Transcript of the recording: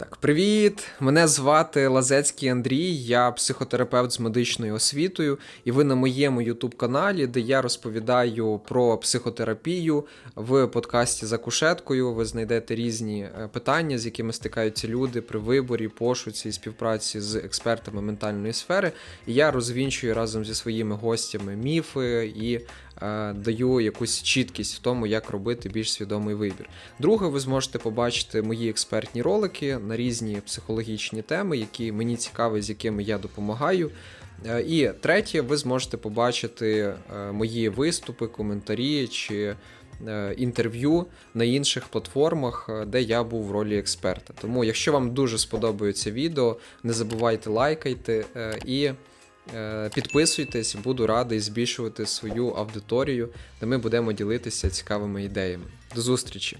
Так, привіт! Мене звати Лазецький Андрій, я психотерапевт з медичною освітою, і ви на моєму youtube каналі, де я розповідаю про психотерапію в подкасті за кушеткою. Ви знайдете різні е, питання, з якими стикаються люди при виборі, пошуці і співпраці з експертами ментальної сфери. І я розвінчую разом зі своїми гостями міфи і е, даю якусь чіткість в тому, як робити більш свідомий вибір. Друге, ви зможете побачити мої експертні ролики на різні психологічні теми, які мені цікаві, з якими я допомагаю. Е, І третє, ви зможете побачити е, мої виступи, коментарі чи е, інтерв'ю на інших платформах, де я був в ролі експерта. Тому, якщо вам дуже сподобається відео, не забувайте лайкайте і підписуйтесь, буду радий збільшувати свою аудиторію, де ми будемо ділитися цікавими ідеями. До зустрічі!